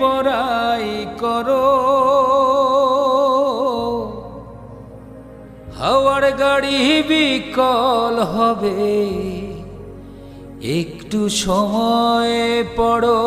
বড়াই করো। হাওয়ার গাড়ি বিকল হবে একটু সময় পড়ো।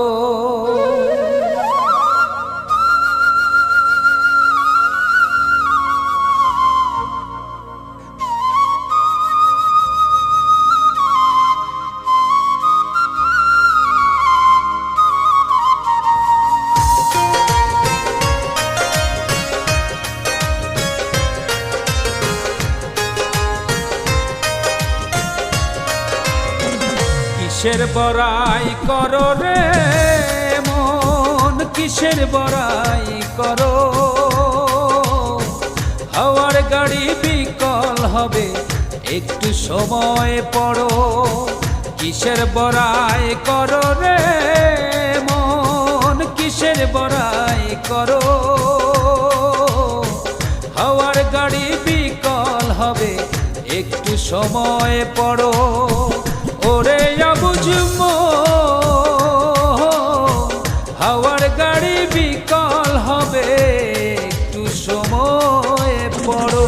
কিসের বড়াই করো রে মন? কিসের বড়াই করো? হাওয়ার গাড়ি বিকল হবে, একটু সময় পড়ো। কিসের বড়াই করো রে মন? কিসের বড়াই করো? হাওয়ার গাড়ি বিকল হবে, একটু সময় পড়ো। ওরে বুঝব হাওয়ার গাড়ি বিকল হবে একটু সময় পড়ো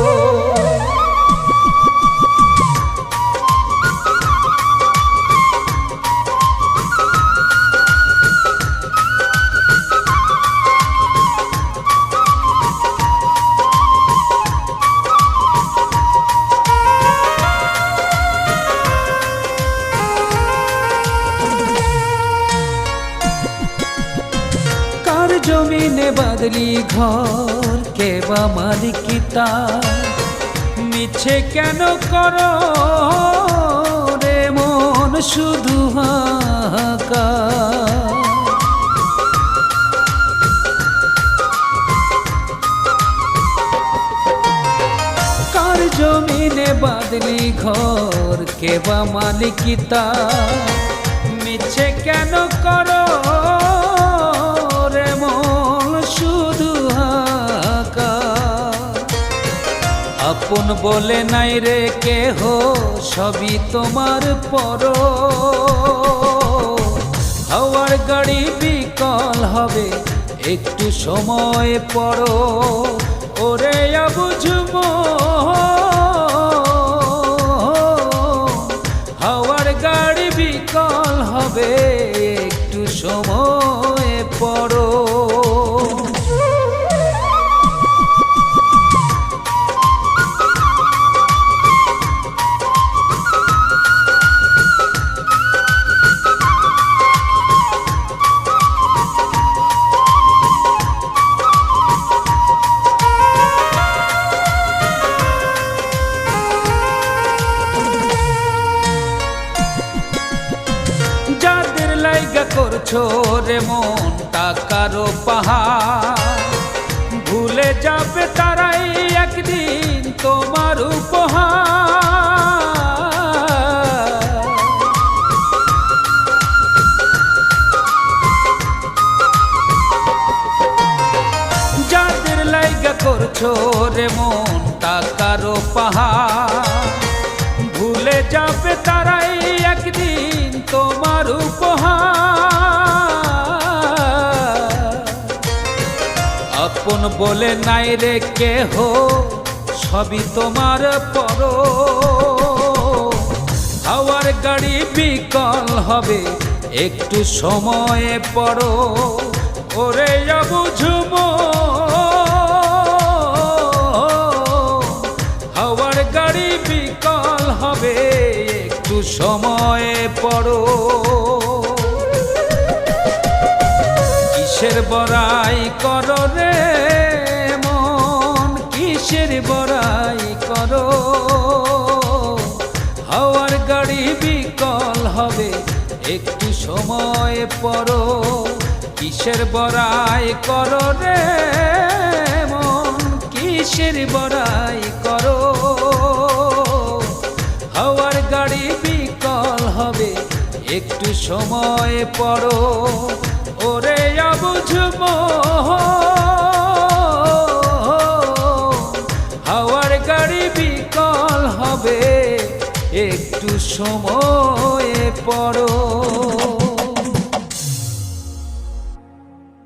জমিনে বাদলি ঘর, কে বা মালিকিতা মিছে কেন কর রে মন শুধু হাকা কার জমিনে বাদলি ঘর, কে বা মালিকিতা মিছে কেন করো আপন বলে নাই রে কেহ, সবই তোমার পর হাওয়ার গাড়ি বিকল হবে, একটু সময় পড়ো ওরে বুঝব হাওয়ার গাড়ি বিকল হবে, একটু সময় পড়ো লাইগা করছ রে মন টাকারও পাহাড়। ভুলে যাবে তারাই একদিন তোমার উপহার। যাদের লাইগা করছ রে মন টাকারও পাহাড় আপন বলে নাই রে কেহ, সবই তোমার পর। হাওয়ার গাড়ি বিকল হবে, একটু সময়ে পড়ো ওরে বুঝব হাওয়ার গাড়ি বিকল হবে, একটু সময়ে পড়ো কিসের বড়াই করো রে মন? কিসের বড়াই করো? হাওয়ার গাড়ি বিকল হবে, একটু সময় পড়ো। কিসের বড়াই করো রে মন? কিসের বড়াই করো? হাওয়ার গাড়ি বিকল হবে, একটু সময় পড়ো। ওরে বুঝব হাওয়ার গাড়ি বিকল হবে একটু সময় পড়ো।